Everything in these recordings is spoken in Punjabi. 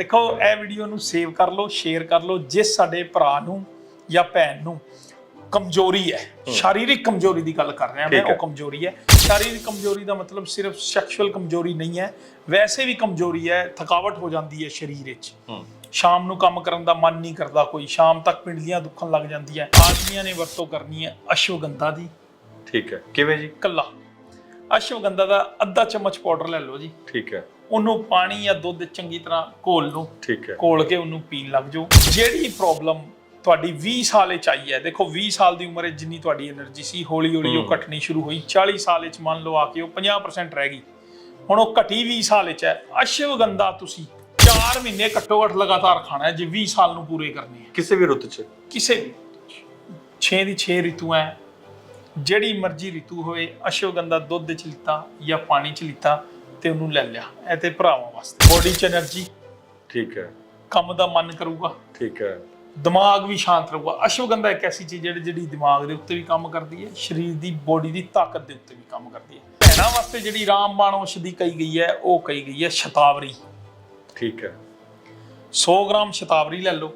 ਦੇਖੋ ਇਹ ਵੀਡੀਓ ਨੂੰ ਸੇਵ ਕਰ ਲਓ ਸ਼ੇਅਰ ਕਰ ਲਓ ਜਿਸ ਸਾਡੇ ਭਰਾ ਨੂੰ ਜਾਂ ਭੈਣ ਨੂੰ ਕਮਜ਼ੋਰੀ ਹੈ ਸ਼ਾਰੀਰਿਕ ਕਮਜ਼ੋਰੀ ਦੀ ਗੱਲ ਕਰ ਰਿਹਾ ਮੈਂ। ਉਹ ਕਮਜ਼ੋਰੀ ਹੈ। ਸ਼ਾਰੀਰਿਕ ਕਮਜ਼ੋਰੀ ਦਾ ਮਤਲਬ ਸਿਰਫ ਸੈਕਸ਼ੂਅਲ ਕਮਜ਼ੋਰੀ ਨਹੀਂ ਹੈ ਵੈਸੇ ਵੀ ਕਮਜ਼ੋਰੀ ਹੈ ਥਕਾਵਟ ਹੋ ਜਾਂਦੀ ਹੈ ਸਰੀਰ ਵਿੱਚ। ਸ਼ਾਮ ਨੂੰ ਕੰਮ ਕਰਨ ਦਾ ਮਨ ਨਹੀਂ ਕਰਦਾ ਕੋਈ ਸ਼ਾਮ ਤੱਕ ਪਿੰਡਲੀਆਂ ਦੁਖਣ ਲੱਗ ਜਾਂਦੀਆਂ ਆਦਮੀਆਂ ਨੇ ਵਰਤੋਂ ਕਰਨੀ ਹੈ ਅਸ਼ਵਗੰਧਾ ਦੀ। ਠੀਕ ਹੈ ਕਿਵੇਂ ਜੀ? ਕੱਲਾ ਅਸ਼ਵਗੰਧਾ ਦਾ ਅੱਧਾ ਚਮਚ ਪਾਊਡਰ ਲੈ ਲਓ ਜੀ। ਠੀਕ ਹੈ। ਉਹਨੂੰ ਪਾਣੀ ਜਾਂ ਦੁੱਧ ਚੰਗੀ ਤਰ੍ਹਾਂ ਘੋਲ ਲਓ। ਠੀਕ ਹੈ। ਘੋਲ ਕੇ ਉਹਨੂੰ ਪੀਣ ਲੱਗ ਜਾਓ। ਜਿਹੜੀ ਪ੍ਰੋਬਲਮ ਤੁਹਾਡੀ 20 ਸਾਲ ਵਿੱਚ ਆਈ ਹੈ ਦੇਖੋ 20 ਸਾਲ ਦੀ ਉਮਰ ਵਿੱਚ ਜਿੰਨੀ ਤੁਹਾਡੀ એનર્ਜੀ ਸੀ ਹੌਲੀ ਹੌਲੀ ਉਹ ਘਟਣੀ ਸ਼ੁਰੂ ਹੋਈ। 40 ਸਾਲ ਵਿੱਚ ਮੰਨ ਲਓ ਆ ਕੇ ਉਹ 50% ਰਹਿ ਗਈ। ਹੁਣ ਉਹ ਘਟੀ 20 ਸਾਲ ਵਿੱਚ ਹੈ। ਅਸ਼ਵਗੰਧਾ ਤੁਸੀਂ 4 ਮਹੀਨੇ ਘੱਟੋ ਘੱਟ ਲਗਾਤਾਰ ਖਾਣਾ ਹੈ ਜੇ 20 ਸਾਲ ਨੂੰ ਪੂਰੇ ਕਰਨੇ ਹੈ। ਕਿਸੇ ਵੀ ਰੁੱਤ 'ਚ? ਕਿਸੇ ਵੀ 6 ਦੀ 6 ਹੈ। ਜਿਹੜੀ ਮਰਜ਼ੀ ਰਿਤੂ ਹੋਵੇ ਅਸ਼ਵਗੰਧਾ ਦੁੱਧ 'ਚ ਲਿੱਤਾ ਜਾਂ ਪਾਣੀ 'ਚ ਲਿੱਤਾ ਤੇ ਉਹਨੂੰ ਲੈ ਲਿਆ ਇਹ ਤੇ ਭਰਾਵਾਂ ਵਾਸਤੇ। ਬੋਡੀ ਚ એનર્ਜੀ ਠੀਕ ਹੈ। ਕੰਮ ਦਾ ਮਨ ਕਰੂਗਾ। ਠੀਕ ਹੈ। ਦਿਮਾਗ ਵੀ ਸ਼ਾਂਤ ਰਹੂਗਾ। ਅਸ਼ਵਗੰਧਾ ਇੱਕ ਐਸੀ ਚੀਜ਼ ਜਿਹੜੀ ਜਿਹੜੀ ਦਿਮਾਗ ਦੇ ਉੱਤੇ ਵੀ ਕੰਮ ਕਰਦੀ ਹੈ ਸਰੀਰ ਦੀ ਬੋਡੀ ਦੀ ਤਾਕਤ ਦੇ ਉੱਤੇ ਵੀ ਕੰਮ ਕਰਦੀ ਹੈ। ਭੈਣਾਂ ਵਾਸਤੇ ਜਿਹੜੀ ਰਾਮਬਾਣ ਔਸ਼ਧੀ ਕਹੀ ਗਈ ਹੈ ਉਹ ਕਹੀ ਗਈ ਹੈ ਸ਼ਤਾਵਰੀ। ਠੀਕ ਹੈ। 100 ਗ੍ਰਾਮ ਸ਼ਤਾਵਰੀ ਲੈ ਲਓ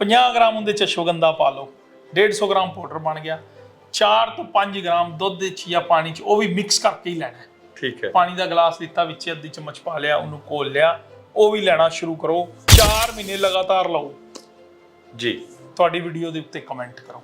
50 ਗ੍ਰਾਮ ਉਹਦੇ ਚ ਅਸ਼ਵਗੰਧਾ ਪਾ ਲਓ 150 ਗ੍ਰਾਮ ਪਾਊਡਰ ਬਣ ਗਿਆ 4 ਤੋਂ 5 ਗ੍ਰਾਮ ਦੁੱਧ ਚ ਜਾਂ ਪਾਣੀ 'ਚ ਉਹ ਵੀ ਮਿਕਸ ਕਰਕੇ ਹੀ ਲੈਣਾ ਹੈ। ਠੀਕ ਹੈ। ਪਾਣੀ ਦਾ ਗਲਾਸ ਲਿੱਤਾ ਵਿੱਚ ਅੱਧੀ ਚਮਚ ਪਾ ਲਿਆ ਉਹਨੂੰ ਘੋਲ ਲਿਆ। ਉਹ ਵੀ ਲੈਣਾ ਸ਼ੁਰੂ ਕਰੋ। 4 ਮਹੀਨੇ ਲਗਾਤਾਰ ਲਓ। ਜੀ। ਤੁਹਾਡੀ ਵੀਡੀਓ ਦੇ ਉੱਤੇ ਕਮੈਂਟ ਕਰੋ।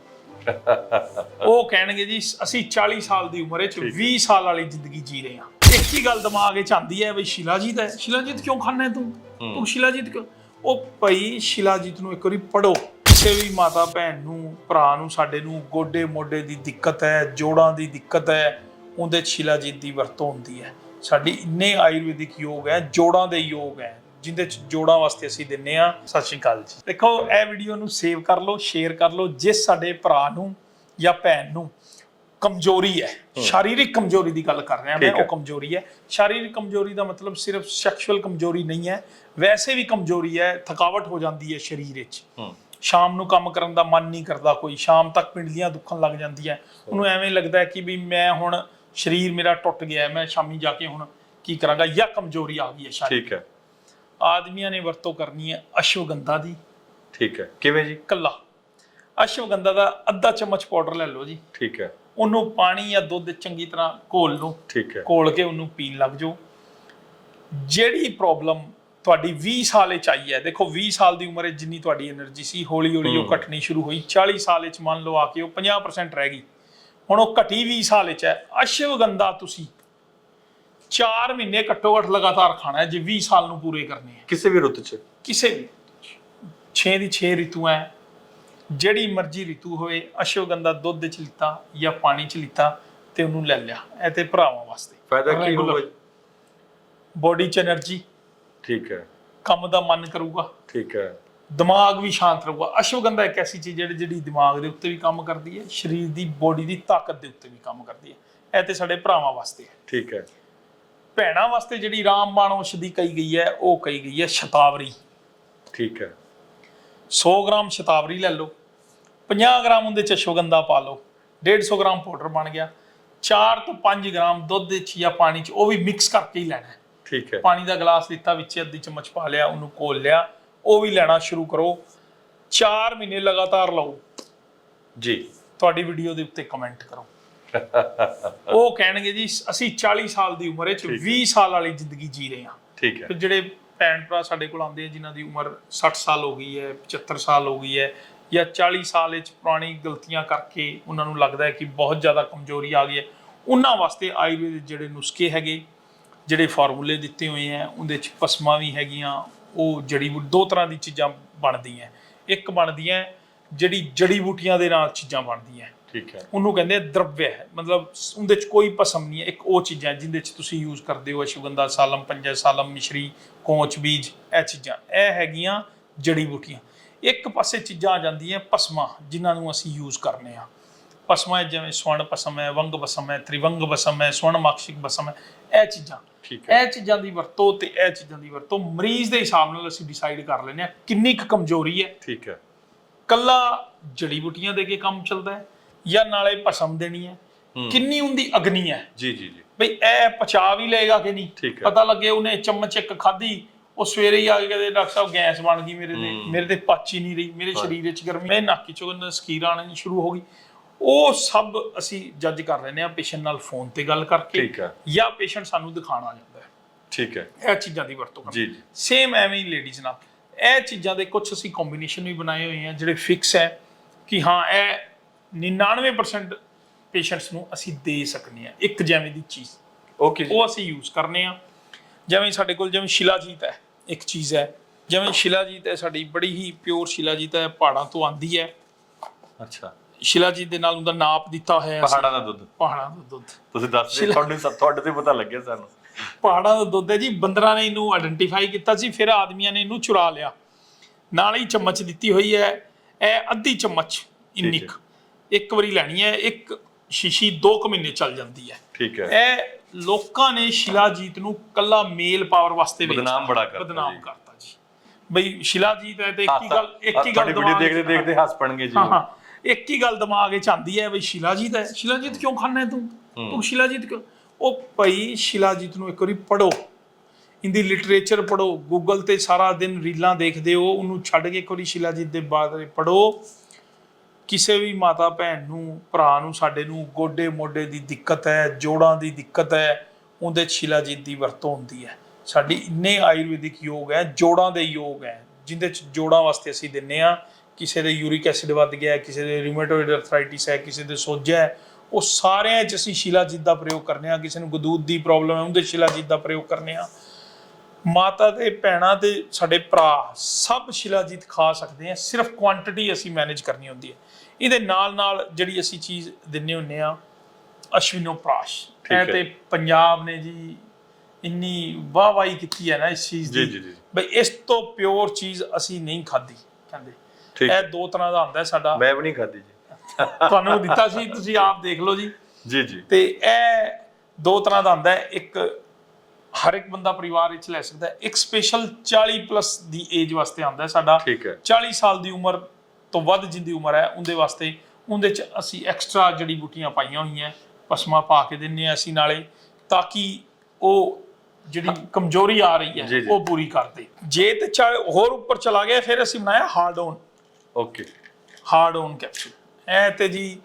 ਉਹ ਕਹਿਣਗੇ ਜੀ ਅਸੀਂ 40 ਸਾਲ ਦੀ ਉਮਰ ਵਿੱਚ 20 ਸਾਲ ਵਾਲੀ ਜ਼ਿੰਦਗੀ ਜੀ ਰਹੇ ਹਾਂ। ਇੱਕ ਹੀ ਗੱਲ ਦਿਮਾਗ ਵਿੱਚ ਆਉਂਦੀ ਹੈ ਬਈ ਸ਼ਿਲਾਜੀਤ ਹੈ। ਸ਼ਿਲਾਜੀਤ ਕਿਉਂ ਖਾਣਾ ਹੈ ਤੂੰ? ਤੂੰ ਸ਼ਿਲਾਜੀਤ ਕਿਉਂ? ਉਹ ਭਾਈ ਸ਼ਿਲਾਜੀਤ ਨੂੰ ਇੱਕ ਵਾਰੀ ਪੜੋ ਕਿਸੇ ਵੀ ਮਾਤਾ ਭੈਣ ਨੂੰ ਭਰਾ ਨੂੰ ਸਾਡੇ ਨੂੰ ਗੋਡੇ ਮੋਢੇ ਦੀ ਦਿੱਕਤ ਹੈ ਜੋੜਾਂ ਦੀ ਦਿੱਕਤ ਹੈ ਉਹਦੇ ਸ਼ਿਲਾਜੀਤ ਦੀ ਵਰਤੋਂ ਹੁੰਦੀ ਹੈ। ਸਾਡੀ ਇੰਨੇ ਆਯੁਰਵੈਦਿਕ ਯੋਗ ਹੈ ਜੋੜਾਂ ਦੇ ਯੋਗ ਹੈ ਜਿੰਦੇ ਚ ਜੋੜਾਂ ਵਾਸਤੇ ਅਸੀਂ ਦਿੰਨੇ ਆ ਸਤਿ ਸ਼੍ਰੀ ਅਕਾਲ ਜੀ। ਦੇਖੋ ਇਹ ਵੀਡੀਓ ਨੂੰ ਸੇਵ ਕਰ ਲਓ ਸ਼ੇਅਰ ਕਰ ਲਓ ਜਿਸ ਸਾਡੇ ਭਰਾ ਨੂੰ ਜਾਂ ਭੈਣ ਨੂੰ ਕਮਜ਼ੋਰੀ ਹੈ ਸ਼ਾਰੀਰਿਕ ਕਮਜ਼ੋਰੀ ਦੀ ਗੱਲ ਕਰ ਰਿਹਾ ਮੈਂ। ਉਹ ਕਮਜ਼ੋਰੀ ਹੈ। ਸ਼ਾਰੀਰਿਕ ਕਮਜ਼ੋਰੀ ਦਾ ਮਤਲਬ ਸਿਰਫ ਸੈਕਸ਼ੂਅਲ ਕਮਜ਼ੋਰੀ ਨਹੀਂ ਹੈ ਵੈਸੇ ਵੀ ਕਮਜ਼ੋਰੀ ਹੈ ਥਕਾਵਟ ਹੋ ਜਾਂਦੀ ਹੈ ਸਰੀਰ ਵਿੱਚ। ਸ਼ਾਮ ਨੂੰ ਕੰਮ ਕਰਨ ਦਾ ਮਨ ਨਹੀਂ ਕਰਦਾ ਕੋਈ ਸ਼ਾਮ ਤੱਕ ਪਿੰਡਲੀਆਂ ਦੁਖਣ ਲੱਗ ਜਾਂਦੀਆਂ। ਉਹਨੂੰ ਐਵੇਂ ਲੱਗਦਾ ਕਿ ਵੀ ਮੈਂ ਹੁਣ ਸਰੀਰ ਮੇਰਾ ਟੁੱਟ ਗਿਆ ਮੈਂ ਸ਼ਾਮੀ ਜਾ ਕੇ ਹੁਣ ਕੀ ਕਰਾਂਗਾ? ਜਾਂ ਕਮਜ਼ੋਰੀ ਆ ਗਈ ਹੈ ਸ਼ਾਰੀਰਿਕ ਠੀਕ ਹੈ। ਆਦਮੀਆਂ ਨੇ ਵਰਤੋਂ ਕਰਨੀ ਹੈ ਅਸ਼ਵਗੰਧਾ ਦੀ। ਠੀਕ ਹੈ। ਕਿਵੇਂ ਜੀ? ਕੱਲਾ। ਅਸ਼ਵਗੰਧਾ ਦਾ ਅੱਧਾ ਚਮਚ ਪਾਊਡਰ ਲੈ ਲਓ ਜੀ। ਠੀਕ ਹੈ। ਉਹਨੂੰ ਪਾਣੀ ਜਾਂ ਦੁੱਧ ਚੰਗੀ ਤਰ੍ਹਾਂ ਘੋਲ ਲਓ। ਠੀਕ ਹੈ। ਘੋਲ ਕੇ ਉਹਨੂੰ ਪੀਣ ਲੱਗ ਜਾਓ। ਜਿਹੜੀ ਪ੍ਰੋਬਲਮ ਤੁਹਾਡੀ 20 ਸਾਲ ਵਿੱਚ ਆਈ ਹੈ ਦੇਖੋ 20 ਸਾਲ ਦੀ ਉਮਰ ਵਿੱਚ ਜਿੰਨੀ ਤੁਹਾਡੀ એનર્ਜੀ ਸੀ ਹੌਲੀ ਹੌਲੀ ਉਹ ਘਟਣੀ ਸ਼ੁਰੂ ਹੋਈ। 40 ਸਾਲ ਵਿੱਚ ਮੰਨ ਲਓ ਆ ਕੇ ਉਹ 50% ਰਹਿ ਗਈ। ਹੁਣ ਉਹ ਘਟੀ 20 ਸਾਲ ਵਿੱਚ ਹੈ। ਅਸ਼ਵਗੰਧਾ ਤੁਸੀਂ। 4 ਮਹੀਨੇ ਘੱਟੋ ਘੱਟ ਲਗਾਤਾਰ ਖਾਣਾ ਜੇ 20 ਸਾਲ ਨੂੰ ਪੂਰੇ ਕਰਨੇ ਹੈ। ਕਿਸੇ ਵੀ ਰੁੱਤ 'ਚ? ਕਿਸੇ ਵੀ। 6 ਦੀ 6 ਰਿਤੂਆਂ ਜਿਹੜੀ ਮਰਜ਼ੀ ਰਿਤੂ ਹੋਵੇ ਅਸ਼ਵਗੰਧਾ ਦੁੱਧ ਚ ਲਿੱਤਾ ਜਾਂ ਪਾਣੀ 'ਚ ਲਿੱਤਾ ਤੇ ਉਹਨੂੰ ਲੈ ਲਿਆ। ਇਹ ਤੇ ਭਰਾਵਾਂ ਵਾਸਤੇ। ਫਾਇਦਾ ਕੀ ਹੋਊਗਾ? ਬੋਡੀ 'ਚ એનર્ਜੀ ਠੀਕ ਹੈ। ਕੰਮ ਦਾ ਮਨ ਕਰੂਗਾ। ਠੀਕ ਹੈ। ਦਿਮਾਗ ਵੀ ਸ਼ਾਂਤ ਰਹੂਗਾ। ਅਸ਼ਵਗੰਧਾ ਇੱਕ ਐਸੀ ਚੀਜ਼ ਜਿਹੜੀ ਜਿਹੜੀ ਦਿਮਾਗ ਦੇ ਉੱਤੇ ਵੀ ਕੰਮ ਕਰਦੀ ਹੈ ਸਰੀਰ ਦੀ ਬੋਡੀ ਦੀ ਤਾਕਤ ਦੇ ਉੱਤੇ ਵੀ ਕੰਮ ਕਰਦੀ ਹੈ। ਇਹ ਤੇ ਸਾਡੇ ਭਰਾਵਾਂ ਵਾਸਤੇ ਹੈ। ਠੀਕ ਹੈ। ਭੈਣਾਂ ਵਾਸਤੇ ਜਿਹੜੀ ਰਾਮਬਾਣ ਔਸ਼ਧੀ ਕਹੀ ਗਈ ਹੈ ਉਹ ਕਹੀ ਗਈ ਹੈ ਸ਼ਤਾਵਰੀ। ਠੀਕ ਹੈ। 100 ਗ੍ਰਾਮ ਸ਼ਤਾਵਰੀ ਲੈ ਲਓ 50 ਗ੍ਰਾਮ ਉਹਦੇ ਚ ਅਸ਼ਵਗੰਧਾ ਪਾ ਲਓ 150 ਗ੍ਰਾਮ ਪਾਊਡਰ ਬਣ ਗਿਆ 4 ਤੋਂ 5 ਗ੍ਰਾਮ ਦੁੱਧ ਵਿੱਚ ਜਾਂ ਪਾਣੀ ਚ ਉਹ ਵੀ ਮਿਕਸ ਕਰਕੇ ਹੀ ਲੈਣਾ ਹੈ। ਠੀਕ ਹੈ। ਪਾਣੀ ਦਾ ਗਲਾਸ ਲਿੱਤਾ ਵਿੱਚ ਅੱਧੀ ਚਮਚ ਪਾ ਲਿਆ ਉਹਨੂੰ ਘੋਲ ਲਿਆ ਉਹ ਵੀ ਲੈਣਾ ਸ਼ੁਰੂ ਕਰੋ। 4 ਮਹੀਨੇ ਲਗਾਤਾਰ ਲਓ। ਜੀ। ਤੁਹਾਡੀ ਵੀਡੀਓ ਦੇ ਉੱਤੇ ਕਮੈਂਟ ਕਰੋ। ਉਹ ਕਹਿਣਗੇ ਜੀ ਅਸੀਂ 40 ਸਾਲ ਦੀ ਉਮਰ ਵਿੱਚ ਠੀਕ 20 ਸਾਲ ਵਾਲੀ ਜ਼ਿੰਦਗੀ ਜੀ ਰਹੇ ਹਾਂ। ਠੀਕ ਹੈ। ਫਿਰ ਜਿਹੜੇ ਭੈਣ ਭਰਾ ਸਾਡੇ ਕੋਲ ਆਉਂਦੇ ਆ ਜਿਨ੍ਹਾਂ ਦੀ ਉਮਰ 60 ਸਾਲ ਹੋ ਗਈ ਹੈ 75 ਸਾਲ ਹੋ ਗਈ ਹੈ ਜਾਂ 40 ਸਾਲ ਵਿੱਚ ਪੁਰਾਣੀ ਗਲਤੀਆਂ ਕਰਕੇ ਉਹਨਾਂ ਨੂੰ ਲੱਗਦਾ ਹੈ ਕਿ ਬਹੁਤ ਜ਼ਿਆਦਾ ਕਮਜ਼ੋਰੀ ਆ ਗਈ ਹੈ ਉਹਨਾਂ ਵਾਸਤੇ ਆਯੁਰਵੇਦ ਦੇ ਜਿਹੜੇ ਨੁਸਖੇ ਹੈਗੇ ਜਿਹੜੇ ਫਾਰਮੂਲੇ ਦਿੱਤੇ ਹੋਏ ਆ ਉਹਦੇ ਚ ਪਸਮਾ ਵੀ ਹੈਗੀਆਂ ਉਹ ਜੜੀ ਬੂ ਦੋ ਤਰ੍ਹਾਂ ਦੀ ਚੀਜ਼ਾਂ ਬਣਦੀਆਂ। ਇੱਕ ਬਣਦੀਆਂ ਜਿਹੜੀ ਜੜੀ ਬੂਟੀਆਂ ਦੇ ਨਾਲ ਚੀਜ਼ਾਂ ਬਣਦੀਆਂ। ਠੀਕ ਹੈ। ਉਹਨੂੰ ਕਹਿੰਦੇ ਆ ਦਰਵਯ ਹੈ। ਮਤਲਬ ਉਹਦੇ ਚ ਕੋਈ ਭਸਮ ਨਹੀਂ ਹੈ। ਇੱਕ ਉਹ ਚੀਜ਼ਾਂ ਜਿੰਦੇ ਚ ਤੁਸੀਂ ਯੂਜ਼ ਕਰਦੇ ਹੋ ਅਸ਼ਵਗੰਧਾ ਸਾਲਮ ਪੰਜੇ ਸਾਲਮ ਮਿਸ਼ਰੀ ਕੋਚ ਬੀਜ ਇਹ ਚੀਜ਼ਾਂ। ਇਹ ਹੈਗੀਆਂ ਜੜੀ ਬੂਟੀਆਂ। ਇੱਕ ਪਾਸੇ ਚੀਜ਼ਾਂ ਆ ਜਾਂਦੀਆਂ ਭਸਮਾਂ ਜਿਨ੍ਹਾਂ ਨੂੰ ਅਸੀਂ ਯੂਜ਼ ਕਰਨੇ ਆ। ਭਸਮਾਂ ਹੈ ਜਿਵੇਂ ਸਵਰਨ ਭਸਮ ਹੈ ਵੰਗ ਭਸਮ ਹੈ ਤ੍ਰਿਵੰਗ ਭਸਮ ਹੈ ਸਵਰਨ ਮਾਕਸ਼ਿਕ ਭਸਮ ਹੈ ਇਹ ਚੀਜ਼ਾਂ। ਠੀਕ ਹੈ। ਇਹ ਚੀਜ਼ਾਂ ਦੀ ਵਰਤੋਂ ਤੇ ਇਹ ਚੀਜ਼ਾਂ ਦੀ ਵਰਤੋਂ ਮਰੀਜ਼ ਦੇ ਹਿਸਾਬ ਨਾਲ ਅਸੀਂ ਡਿਸਾਈਡ ਕਰ ਲੈਂਦੇ ਆ ਕਿੰਨੀ ਕੁ ਕਮਜ਼ੋਰੀ ਹੈ। ਠੀਕ ਹੈ। ਕੱਲਾ ਜੜੀ ਬੂਟੀਆਂ ਦੇ ਕੇ ਕੰਮ ਚੱਲਦਾ ਹੈ ਜਾਂ ਨਾਲੇ ਭਸਮ ਦੇਣੀ ਹੈ। ਕਿੰਨੀ ਹੁੰਦੀ ਅਗਨੀ ਹੈ। ਜੀ ਜੀ ਜੀ। ਬਈ ਇਹ ਪਚਾ ਵੀ ਲਏਗਾ ਕਿ ਨਹੀਂ। ਪਤਾ ਲੱਗੇ ਉਹਨੇ ਚਮਚ ਇੱਕ ਖਾਧੀ ਉਹ ਸਵੇਰੇ ਹੀ ਆ ਕੇ ਕਹਿੰਦੇ ਡਾਕਟਰ ਸਾਹਿਬ ਗੈਸ ਬਣ ਗਈ ਮੇਰੇ ਤੇ। ਮੇਰੇ ਤੇ ਪਚ ਹੀ ਨਹੀਂ ਰਹੀ। ਮੇਰੇ ਸਰੀਰ ਵਿੱਚ ਗਰਮੀ ਮੇਰੇ ਨੱਕ ਚੋਂ ਨਸਕੀਰ ਆਣੀ ਸ਼ੁਰੂ ਹੋ ਗਈ। ਉਹ ਸਭ ਅਸੀਂ ਜੱਜ ਕਰ ਲੈਂਦੇ ਆ ਪੇਸ਼ੈਂਟ ਨਾਲ ਫੋਨ ਤੇ ਗੱਲ ਕਰਕੇ ਠੀਕ ਹੈ। ਜਾਂ ਪੇਸ਼ੈਂਟ ਸਾਨੂੰ ਦਿਖਾਣਾ ਜਾਂਦਾ ਹੈ। ਠੀਕ ਹੈ। ਇਹ ਚੀਜ਼ਾਂ ਦੀ ਵਰਤੋਂ ਕਰਦੇ ਜੀ ਜੀ। ਸੇਮ ਐਵੇਂ ਹੀ ਲੇਡੀਜ਼ ਨਾਲ। ਇਹ ਚੀਜ਼ਾਂ ਦੇ ਕੁਝ ਅਸੀਂ ਕੰਬੀਨੇਸ਼ਨ ਵੀ ਬਣਾਏ ਹੋਏ ਆ ਜਿਹੜੇ ਫਿਕਸ ਹੈ ਕਿ ਹਾਂ ਇਹ 99% ਪੇਸ਼ੈਂਟਸ ਨੂੰ ਅਸੀਂ ਦੇ ਸਕਨੇ ਆ ਇੱਕ ਜਿਵੇਂ ਦੀ ਚੀਜ਼। ਓਕੇ ਜੀ। ਉਹ ਅਸੀਂ ਯੂਜ਼ ਕਰਨੇ ਆ। ਜਿਵੇਂ ਸਾਡੇ ਕੋਲ ਜਿਵੇਂ ਸ਼ਿਲਾਜੀਤ ਹੈ ਇੱਕ ਚੀਜ਼ ਹੈ। ਜਿਵੇਂ ਸ਼ਿਲਾਜੀਤ ਹੈ ਸਾਡੀ ਬੜੀ ਹੀ ਪਿਓਰ ਸ਼ਿਲਾਜੀਤ ਹੈ ਪਹਾੜਾਂ ਤੋਂ ਆਂਦੀ ਹੈ। ਅੱਛਾ। ਸ਼ਿਲਾਜੀਤ ਦੇ ਨਾਲ ਉਹਦਾ ਨਾਪ ਦਿੱਤਾ ਹੋਇਆ ਹੈ ਅਸੀਂ। ਪਹਾੜਾਂ ਦਾ ਦੁੱਧ। ਪਹਾੜਾਂ ਦਾ ਦੁੱਧ। ਤੁਸੀਂ ਦੱਸ ਸ਼ਿਲਾ- ਤੁਹਾਨੂੰ ਸਭ ਤੁਹਾਡੇ ਤੇ ਪਤਾ ਲੱਗਿਆ ਸਾਨੂੰ। ਪਹਾੜਾਂ ਦਾ ਦੁੱਧ ਹੈ ਜੀ ਬੰਦਰਾਂ ਨੇ ਇਹਨੂੰ ਆਇਡੈਂਟੀਫਾਈ ਕੀਤਾ ਸੀ ਫਿਰ ਆਦਮੀਆਂ ਨੇ ਇਹਨੂੰ ਚੁਰਾ ਲਿਆ। ਨਾਲ ਹੀ ਚਮਚ ਦਿੱਤੀ ਹੋਈ ਹੈ ਇਹ ਅੱਧੀ ਚਮਚ ਇੰਨੀ ਕੁ। ਇੱਕ ਵਾਰੀ ਲੈਣੀ ਹੈ ਇੱਕ ਸ਼ੀਸ਼ੀ 2 ਕੁ ਮਹੀਨੇ ਚੱਲ ਜਾਂਦੀ ਹੈ। ਠੀਕ ਹੈ। ਇਹ ਲੋਕਾਂ ਨੇ ਸ਼ਿਲਾਜੀਤ ਨੂੰ ਕੱਲਾ ਮੇਲ ਪਾਵਰ ਵਾਸਤੇ ਵੇਚਿਆ। ਬਦਨਾਮ ਬੜਾ ਕਰਤਾ ਬਦਨਾਮ ਜੀ। ਕਰਤਾ ਜੀ। ਬਈ ਸ਼ਿਲਾਜੀਤ ਹੈ ਤੇ ਇੱਕ ਹੀ ਹਾਂ, ਗੱਲ ਇੱਕ ਹੀ ਗੱਲ ਤੁਹਾਡੀ ਵੀਡੀਓ ਦਿਮਾਗ ਦੇਖਦੇ ਵਿੱਚ- ਦੇਖਦੇ ਹੱਸ ਪਣਗੇ ਜੀ ਹਾਂ ਹਾਂ। ਇੱਕ ਹੀ ਗੱਲ ਦਿਮਾਗ ਵਿੱਚ ਆਂਦੀ ਹੈ ਬਈ ਸ਼ਿਲਾਜੀਤ ਹੈ। ਸ਼ਿਲਾਜੀਤ ਕਿਉਂ ਖਾਣਾ ਹੈ ਤੂੰ? ਤੂੰ ਸ਼ਿਲਾਜੀਤ ਕਿਉਂ? ਉਹ ਭਾਈ ਸ਼ਿਲਾਜੀਤ ਨੂੰ ਇੱਕ ਵਾਰੀ ਪੜੋ ਇੰਦੀ ਲਿਟਰੇਚਰ ਪੜੋ ਗੂਗਲ ਤੇ ਸਾਰਾ ਦਿਨ ਰੀਲਾਂ ਦੇਖਦੇ ਹੋ। ਉਹਨੂੰ ਛੱਡ ਕੇ ਇੱਕ ਵਾਰੀ ਸ਼ਿਲਾਜੀਤ ਦੇ ਬਾਰੇ ਪੜੋ ਕਿਸੇ ਵੀ ਮਾਤਾ ਭੈਣ ਨੂੰ ਭਰਾ ਨੂੰ ਸਾਡੇ ਨੂੰ ਗੋਡੇ ਮੋਢੇ ਦੀ ਦਿੱਕਤ ਹੈ ਜੋੜਾਂ ਦੀ ਦਿੱਕਤ ਹੈ ਉਹਦੇ ਸ਼ਿਲਾਜੀਤ ਦੀ ਵਰਤੋਂ ਹੁੰਦੀ ਹੈ। ਸਾਡੀ ਇੰਨੇ ਆਯੁਰਵੈਦਿਕ ਯੋਗ ਹੈ ਜੋੜਾਂ ਦੇ ਯੋਗ ਹੈ ਜਿੰਦੇ 'ਚ ਜੋੜਾਂ ਵਾਸਤੇ ਅਸੀਂ ਦਿੰਨੇ ਆ ਕਿਸੇ ਦੇ ਯੂਰਿਕ ਐਸਿਡ ਵੱਧ ਗਿਆ ਕਿਸੇ ਦੇ ਰਿਊਮੇਟੋਇਡ ਅਰਥਰਾਈਟਿਸ ਹੈ ਕਿਸੇ ਦੇ ਸੋਜਾ ਹੈ ਉਹ ਸਾਰਿਆਂ 'ਚ ਅਸੀਂ ਸ਼ਿਲਾਜੀਤ ਦਾ ਪ੍ਰਯੋਗ ਕਰਨੇ ਆ ਕਿਸੇ ਨੂੰ ਗਦੂਦ ਦੀ ਪ੍ਰੋਬਲਮ ਹੈ ਉਹਦੇ ਸ਼ਿਲਾਜੀਤ ਦਾ ਪ੍ਰਯੋਗ ਕਰਨੇ ਆ ਮਾਤਾ ਤੇ ਭੈਣਾਂ ਤੇ ਸਾਡੇ ਭਰਾ ਸਭ ਸ਼ਿਲਾਜੀਤ ਖਾ ਸਕਦੇ ਆ ਸਿਰਫ ਕੁਆਂਟੀਟੀ ਅਸੀਂ ਮੈਨੇਜ ਕਰਨੀ ਹੁੰਦੀ ਹੈ। ਇਹਦੇ ਨਾਲ ਨਾਲ ਜਿਹੜੀ ਅਸੀਂ ਚੀਜ਼ ਦਿੰਨੇ ਹੁੰਨੇ ਆ ਅਸ਼ਵਿਨੋਪਰਾਸ਼। ਇਹ। ਤੇ ਪੰਜਾਬ ਨੇ ਜੀ ਇੰਨੀ ਵਾਹਵਾਈ ਕੀਤੀ ਹੈ ਨਾ ਇਸ ਚੀਜ਼ ਜੀ ਦੀ ਜੀ ਜੀ। ਬਈ ਇਸ ਤੋਂ ਪਿਓਰ ਚੀਜ਼ ਅਸੀਂ ਨਹੀਂ ਖਾਧੀ ਕਹਿੰਦੇ। ਠੀਕ। ਇਹ ਦੋ ਤਰ੍ਹਾਂ ਦਾ ਹੁੰਦਾ ਹੈ ਸਾਡਾ। ਮੈਂ ਵੀ ਨਹੀਂ ਖਾਦੀ ਜੀ। ਤੁਹਾਨੂੰ ਦਿੱਤਾ ਸੀ ਤੁਸੀਂ ਆਪ ਦੇਖ ਲਓ ਜੀ। ਜੀ ਜੀ। ਤੇ ਇਹ ਦੋ ਤਰ੍ਹਾਂ ਦਾ ਹੁੰਦਾ ਹੈ। ਇੱਕ ਹਰ ਇੱਕ ਬੰਦਾ ਪਰਿਵਾਰ ਵਿੱਚ ਲੈ ਸਕਦਾ ਹੈ। ਇੱਕ ਸਪੈਸ਼ਲ 40 ਪਲੱਸ ਦੀ ਏਜ ਵਾਸਤੇ ਆਉਂਦਾ ਹੈ ਸਾਡਾ। ਠੀਕ ਹੈ। 40 ਸਾਲ ਦੀ ਉਮਰ ਤੋਂ ਵੱਧ ਜਿੰਦੀ ਉਮਰ ਹੈ ਉਹਦੇ ਵਾਸਤੇ ਉਹਦੇ ਚ ਅਸੀਂ ਐਕਸਟਰਾ ਜੜੀ ਬੂਟੀਆਂ ਪਾਈਆਂ ਹੋਈਆਂ ਪਸਮਾ ਪਾ ਕੇ ਦਿੰਨੇ ਆ ਅਸੀਂ ਨਾਲੇ ਤਾਂ ਕਿ ਉਹ ਜਿਹੜੀ ਕਮਜ਼ੋਰੀ ਆ ਰਹੀ ਜੀ, ਹੈ ਜੀ। ਉਹ ਪੂਰੀ ਕਰ ਦੇ। ਜੇ ਤੇ ਚਾ- ਹੋਰ ਉੱਪਰ ਚਲਾ ਗਿਆ ਫਿਰ ਅਸੀਂ ਬਣਾਇਆ hard on okay hard on capsule ਐ ਤੇ ਜੀ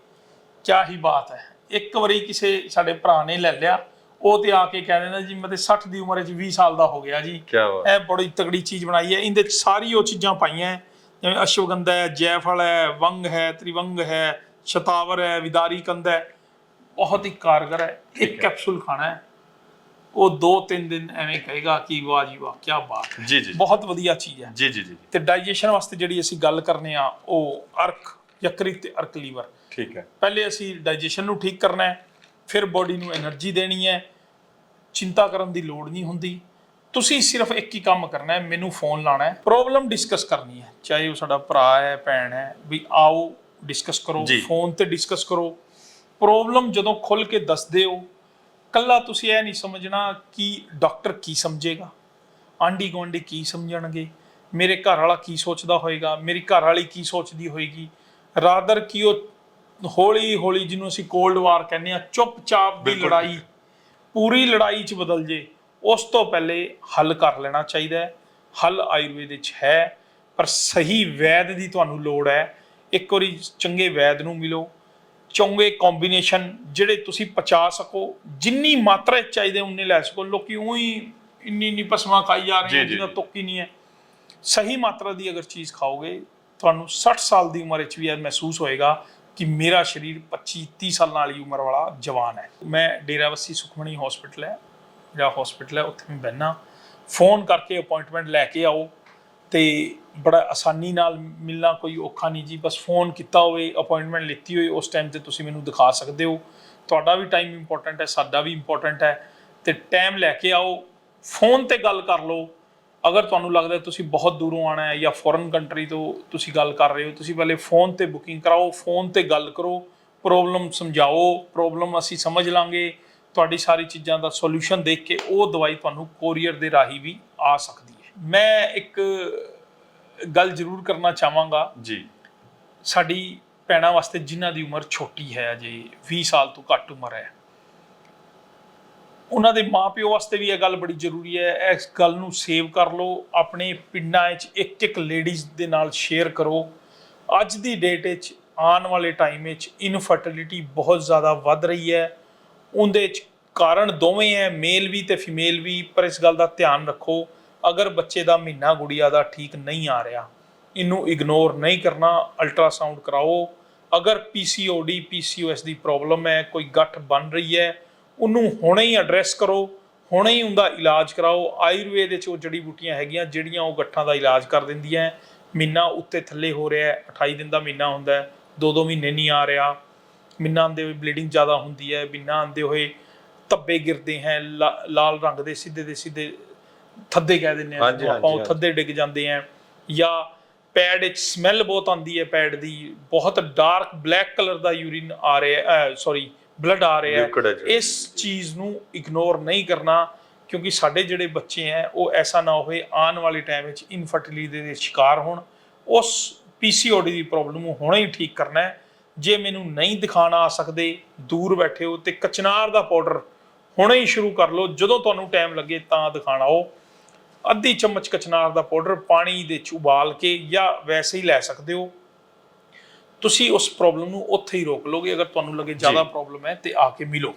ਕਿਆ ਹੀ ਬਾਤ ਹੈ। ਇੱਕ ਵਾਰੀ ਕਿਸੇ ਸਾਡੇ ਭਰਾ ਨੇ ਲੈ ਲਿਆ ਉਹ ਤੇ ਆ ਕੇ ਕਹਿ ਦਿੰਦਾ ਜੀ ਮੈਂ ਤੇ 60 ਦੀ ਉਮਰ ਵਿੱਚ 20 ਸਾਲ ਦਾ ਹੋ ਗਿਆ ਜੀ। ਕੀ ਬਾਤ। ਇਹ ਬੜੀ ਤਗੜੀ ਚੀਜ਼ ਬਣਾਈ ਹੈ। ਇਹਦੇ ਚ ਸਾਰੀ ਉਹ ਚੀਜ਼ਾਂ ਪਾਈਆਂ ਜਿਵੇਂ ਅਸ਼ਵਗੰਧਾ ਹੈ ਜੈਫਲ ਹੈ ਵੰਗ ਹੈ ਤ੍ਰਿਵੰਗ ਹੈ ਸ਼ਤਾਵਰ ਹੈ ਵਿਦਾਰੀ ਕੰਦ ਹੈ। ਬਹੁਤ ਹੀ ਕਾਰਗਰ ਹੈ। ਇੱਕ ਕੈਪਸੂਲ ਖਾਣਾ ਹੈ। ਉਹ 2-3 ਦਿਨ ਐਵੇਂ ਕਹੇਗਾ ਕਿ ਵਾਹ ਜੀ ਵਾਹ ਕੀ ਬਾਤ ਹੈ। ਜੀ ਜੀ ਬਹੁਤ ਵਧੀਆ ਚੀਜ਼ ਹੈ। ਜੀ ਜੀ ਜੀ ਤੇ ਡਾਈਜੈਸ਼ਨ ਵਾਸਤੇ ਜਿਹੜੀ ਅਸੀਂ ਗੱਲ ਕਰਨੇ ਆ ਉਹ ਅਰਕ ਯਕਰੀ ਤੇ ਅਰਕ ਲੀਵਰ। ਠੀਕ ਹੈ। ਪਹਿਲੇ ਅਸੀਂ ਡਾਈਜੈਸ਼ਨ ਨੂੰ ਠੀਕ ਕਰਨਾ ਹੈ ਫਿਰ ਬੋਡੀ ਨੂੰ એનર્ਜੀ ਦੇਣੀ ਹੈ। ਚਿੰਤਾ ਕਰਨ ਦੀ ਲੋੜ ਨਹੀਂ ਹੁੰਦੀ। ਤੁਸੀਂ ਸਿਰਫ ਇੱਕ ਹੀ ਕੰਮ ਕਰਨਾ ਹੈ ਮੈਨੂੰ ਫੋਨ ਲਾਣਾ ਹੈ। ਪ੍ਰੋਬਲਮ ਡਿਸਕਸ ਕਰਨੀ ਹੈ। ਚਾਹੇ ਉਹ ਸਾਡਾ ਭਰਾ ਹੈ ਭੈਣ ਹੈ ਵੀ ਆਓ ਡਿਸਕਸ ਕਰੋ ਫੋਨ ਤੇ ਡਿਸਕਸ ਕਰੋ। ਪ੍ਰੋਬਲਮ ਜਦੋਂ ਖੁੱਲ ਕੇ ਦੱਸਦੇ ਹੋ ਕੱਲਾ ਤੁਸੀਂ ਇਹ ਨਹੀਂ ਸਮਝਣਾ ਕਿ ਡਾਕਟਰ ਕੀ ਸਮਝੇਗਾ ਆਂਢੀ ਗੁਆਂਢੀ ਕੀ ਸਮਝਣਗੇ ਮੇਰੇ ਘਰ ਵਾਲਾ ਕੀ ਸੋਚਦਾ ਹੋਏਗਾ ਮੇਰੀ ਘਰ ਵਾਲੀ ਕੀ ਸੋਚਦੀ ਹੋਏਗੀ ਰਾਦਰ ਕੀ ਉਹ ਹੌਲੀ ਹੌਲੀ ਜਿਹਨੂੰ ਅਸੀਂ ਕੋਲਡ ਵਾਰ ਕਹਿੰਦੇ ਆ ਚੁੱਪਚਾਪ ਦੀ ਲੜਾਈ ਪੂਰੀ ਲੜਾਈ 'ਚ ਬਦਲ ਜੇ ਉਸ ਤੋਂ ਪਹਿਲੇ ਹੱਲ ਕਰ ਲੈਣਾ ਚਾਹੀਦਾ ਹੈ ਹੱਲ ਆਯੁਰਵੇਦ ਵਿੱਚ ਹੈ ਪਰ ਸਹੀ ਵੈਦ ਦੀ ਤੁਹਾਨੂੰ ਲੋੜ ਹੈ ਇੱਕ ਵਾਰੀ ਚੰਗੇ ਵੈਦ ਨੂੰ ਮਿਲੋ ਚੰਗੇ ਕੰਬੀਨੇਸ਼ਨ ਜਿਹੜੇ ਤੁਸੀਂ ਪਚਾ ਸਕੋ ਜਿੰਨੀ ਮਾਤਰਾ ਚਾਹੀਦੇ ਉਨੇ ਲੈ ਸਕੋ। ਲੋਕੀ ਉਹੀ ਇੰਨੀ ਇੰਨੀ ਪਸਮਾ ਖਾਈ ਜਾ ਰਹੇ ਜੀ, ਹਨ ਜੀ, ਜਿਹਦਾ ਜੀ। ਤੁੱਕ ਹੀ ਨਹੀਂ ਹੈ। ਸਹੀ ਮਾਤਰਾ ਦੀ ਅਗਰ ਚੀਜ਼ ਖਾਓਗੇ ਤੁਹਾਨੂੰ 60 ਸਾਲ ਦੀ ਉਮਰ ਵਿੱਚ ਵੀ ਇਹ ਮਹਿਸੂਸ ਹੋਏਗਾ ਕਿ ਮੇਰਾ ਸਰੀਰ 25 30 ਸਾਲਾਂ ਵਾਲੀ ਉਮਰ ਵਾਲਾ ਜਵਾਨ ਹੈ। ਮੈਂ ਡੇਰਾਵੱਸੀ ਸੁਖਮਣੀ ਹਸਪੀਟਲ ਹੈ ਜਿਹੜਾ ਹਸਪੀਟਲ ਹੈ ਉੱਥੇ ਮੈਂ ਬਹਿਨਾ। ਫੋਨ ਕਰਕੇ ਅਪਾਇੰਟਮੈਂਟ ਲੈ ਕੇ ਆਓ ਤੇ ਬੜਾ ਆਸਾਨੀ ਨਾਲ ਮਿਲਣਾ ਕੋਈ ਔਖਾ ਨਹੀਂ ਜੀ। ਬਸ ਫੋਨ ਕੀਤਾ ਹੋਵੇ ਅਪਾਇੰਟਮੈਂਟ ਲਿੱਤੀ ਹੋਈ ਉਸ ਟਾਈਮ ਤੇ ਤੁਸੀਂ ਮੈਨੂੰ ਦਿਖਾ ਸਕਦੇ ਹੋ। ਤੁਹਾਡਾ ਵੀ ਟਾਈਮ ਇੰਪੋਰਟੈਂਟ ਹੈ, ਸਾਡਾ ਵੀ ਇੰਪੋਰਟੈਂਟ ਹੈ। ਤੇ ਟਾਈਮ ਲੈ ਕੇ ਆਓ ਫੋਨ ਤੇ ਗੱਲ ਕਰ ਲਓ। ਅਗਰ ਤੁਹਾਨੂੰ ਲੱਗਦਾ ਤੁਸੀਂ ਬਹੁਤ ਦੂਰੋਂ ਆਣਾ ਹੈ ਜਾਂ ਫੋਰਨ ਕੰਟਰੀ ਤੋਂ ਤੁਸੀਂ ਗੱਲ ਕਰ ਰਹੇ ਹੋ, ਤੁਸੀਂ ਪਹਿਲੇ ਫੋਨ ਤੇ ਬੁਕਿੰਗ ਕਰਾਓ ਫੋਨ ਤੇ ਗੱਲ ਕਰੋ। ਪ੍ਰੋਬਲਮ ਸਮਝਾਓ ਪ੍ਰੋਬਲਮ ਅਸੀਂ ਸਮਝ ਲਾਂਗੇ। ਤੁਹਾਡੀ ਸਾਰੀ ਚੀਜ਼ਾਂ ਦਾ ਸੋਲੂਸ਼ਨ ਦੇਖ ਕੇ ਉਹ ਦਵਾਈ ਤੁਹਾਨੂੰ ਕੋਰੀਅਰ ਦੇ ਰਾਹੀਂ ਵੀ ਆ ਸਕਦੀ ਹੈ। ਮੈਂ ਇੱਕ ਗੱਲ ਜ਼ਰੂਰ ਕਰਨਾ ਚਾਹਾਂਗਾ। ਜੀ। ਸਾਡੀ ਭੈਣਾਂ ਵਾਸਤੇ ਜਿਨ੍ਹਾਂ ਦੀ ਉਮਰ ਛੋਟੀ ਹੈ ਅਜੇ 20 ਸਾਲ ਤੋਂ ਘੱਟ ਉਮਰ ਹੈ। ਉਹਨਾਂ ਦੇ ਮਾਪਿਓ ਵਾਸਤੇ ਵੀ ਇਹ ਗੱਲ ਬੜੀ ਜ਼ਰੂਰੀ ਹੈ ਇਸ ਗੱਲ ਨੂੰ ਸੇਵ ਕਰ ਲਓ ਆਪਣੇ ਪਿੰਡਾਂ 'ਚ ਇੱਕ ਇੱਕ ਲੇਡੀਜ਼ ਦੇ ਨਾਲ ਸ਼ੇਅਰ ਕਰੋ। ਅੱਜ ਦੀ ਡੇਟ ਵਿੱਚ ਆਉਣ ਵਾਲੇ ਟਾਈਮ ਵਿੱਚ ਇਨਫਰਟੀਲਿਟੀ ਬਹੁਤ ਜ਼ਿਆਦਾ ਵੱਧ ਰਹੀ ਹੈ। ਉਹਦੇ 'ਚ ਕਾਰਨ ਦੋਵੇਂ ਹੈ ਮੇਲ ਵੀ ਤੇ ਫੀਮੇਲ ਵੀ ਪਰ ਇਸ ਗੱਲ ਦਾ ਧਿਆਨ ਰੱਖੋ। ਅਗਰ ਬੱਚੇ ਦਾ ਮਹੀਨਾ ਗੁੜੀਆ ਦਾ ਠੀਕ ਨਹੀਂ ਆ ਰਿਹਾ, ਇਹਨੂੰ ਇਗਨੋਰ ਨਹੀਂ ਕਰਨਾ ਅਲਟਰਾਸਾਊਂਡ ਕਰਾਓ। ਅਗਰ ਪੀਸੀਓਡੀ ਪੀਸੀਓਐਸ ਦੀ ਪ੍ਰੋਬਲਮ ਹੈ, ਕੋਈ ਗੱਠ ਬਣ ਰਹੀ ਹੈ, ਉਹਨੂੰ ਹੁਣੇ ਹੀ ਐਡਰੈਸ ਕਰੋ, ਹੁਣੇ ਹੀ ਉਹਦਾ ਇਲਾਜ ਕਰਾਓ। ਆਯੁਰਵੇਦ ਵਿੱਚ ਉਹ ਜੜੀ ਬੂਟੀਆਂ ਹੈਗੀਆਂ, ਜਿਹੜੀਆਂ ਉਹ ਗੱਠਾਂ ਦਾ ਇਲਾਜ ਕਰ ਦਿੰਦੀਆਂ ਮਹੀਨਾ ਉੱਤੇ ਥੱਲੇ ਹੋ ਰਿਹਾ ਹੈ 28 ਦਿਨ ਦਾ ਮਹੀਨਾ ਹੁੰਦਾ ਹੈ ਦੋ ਦੋ ਮਹੀਨੇ ਨਹੀਂ ਆ ਰਿਹਾ। ਮਹੀਨਾ ਆਉਂਦੇ ਹੋਏ ਬਲੀਡਿੰਗ ਜ਼ਿਆਦਾ ਹੁੰਦੀ ਹੈ ਬਿਨਾਂ ਆਉਂਦੇ ਹੋਏ ਧੱਬੇ ਗਿਰਦੇ ਹੈ, ਲਾ- ਲਾਲ ਰੰਗ ਦੇ, ਸਿੱਧੇ ਦੇ, ਸਿੱਧੇ ਥੱਦੇ ਕਹਿ ਦਿੰਦੇ ਆ ਹਾਂਜੀ, ਆਪਾਂ ਉਹ ਹਾਂਜੀ, ਥੱਦੇ ਡਿੱਗ ਜਾਂਦੇ ਆ। ਜਾਂ ਪੈਡ ਵਿੱਚ ਸਮੈਲ ਬਹੁਤ ਆਉਂਦੀ ਹੈ ਪੈਡ ਦੀ ਬਹੁਤ ਡਾਰਕ ਬਲੈਕ ਕਲਰ ਦਾ ਯੂਰਿਨ ਆ ਰਿਹਾ ਸੌਰੀ ਬਲੱਡ ਆ ਰਿਹਾ Liquid ਹੈ ਜਿਹੜਾ। ਇਸ ਚੀਜ਼ ਨੂੰ ਇਗਨੋਰ ਨਹੀਂ ਕਰਨਾ ਕਿਉਂਕਿ ਸਾਡੇ ਜਿਹੜੇ ਬੱਚੇ ਹੈ ਉਹ ਐਸਾ ਨਾ ਹੋਵੇ ਆਉਣ ਵਾਲੇ ਟਾਈਮ ਵਿੱਚ ਇਨਫਰਟੀਲਿਟੀ ਦੇ ਸ਼ਿਕਾਰ ਹੋਣ। ਉਸ ਪੀਸੀਓਡੀ ਦੀ ਪ੍ਰੋਬਲਮ ਨੂੰ ਹੁਣੇ ਹੀ ਠੀਕ ਕਰਨਾ ਹੈ। ਜੇ ਮੈਨੂੰ ਨਹੀਂ ਦਿਖਾਣ ਆ ਸਕਦੇ ਦੂਰ ਬੈਠੇ ਹੋ ਤੇ ਕਚਨਾਰ ਦਾ ਪਾਊਡਰ ਹੁਣੇ ਹੀ ਸ਼ੁਰੂ ਕਰ ਲਓ। ਜਦੋਂ ਤੁਹਾਨੂੰ ਟਾਈਮ ਲੱਗੇ ਤਾਂ ਦਿਖਾਣ ਆਓ। ਅੱਧੀ ਚਮਚ ਕਚਨਾਰ ਦਾ ਪਾਊਡਰ ਪਾਣੀ ਦੇ ਚ ਉਬਾਲ ਕੇ ਜਾਂ ਵੈਸੇ ਹੀ ਲੈ ਸਕਦੇ ਹੋ। ਤੁਸੀਂ ਉਸ ਪ੍ਰੋਬਲਮ ਨੂੰ ਉੱਥੇ ਹੀ ਰੋਕ ਲੋਗੇ ਅਗਰ ਤੁਹਾਨੂੰ ਲੱਗੇ ਜ਼ਿਆਦਾ ਪ੍ਰੋਬਲਮ ਹੈ ਤੇ ਆ ਕੇ ਮਿਲੋ।